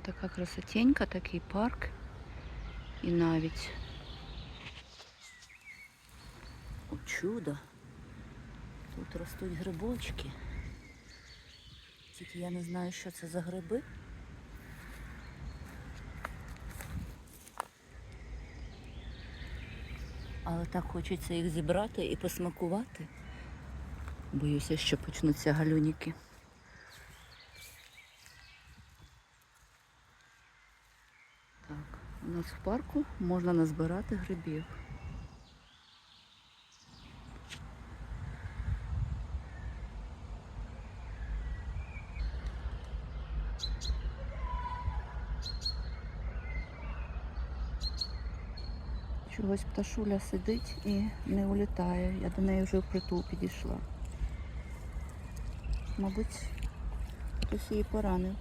Отака красотенька, такий парк. І навіть о чудо. Тут ростуть грибочки. Тільки я не знаю, що це за гриби. Але так хочеться їх зібрати і посмакувати. Боюся, що почнуться галюніки. Так, у нас в парку можна назбирати грибів. Чогось пташуля сидить і не улітає. Я до неї вже впритул підійшла. Мабуть, хтось її поранив.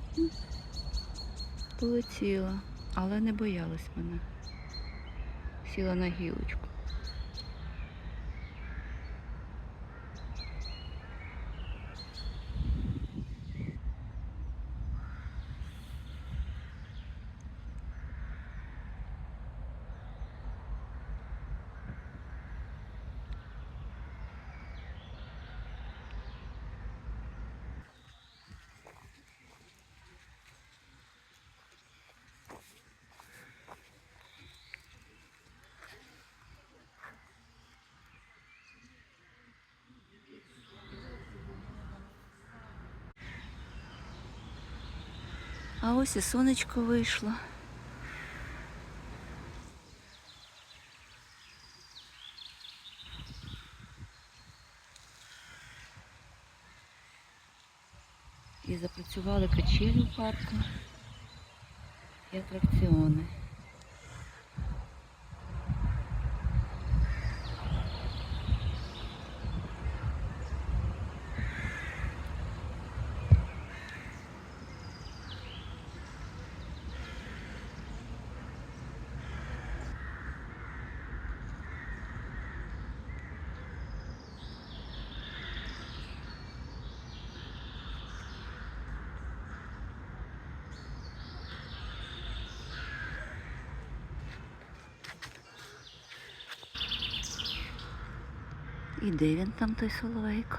Полетіла, але не боялась мене. Сіла на гілочку. А ось і сонечко вийшло. І запрацювали качелі в парку і атракціони. І де він там той соловейко?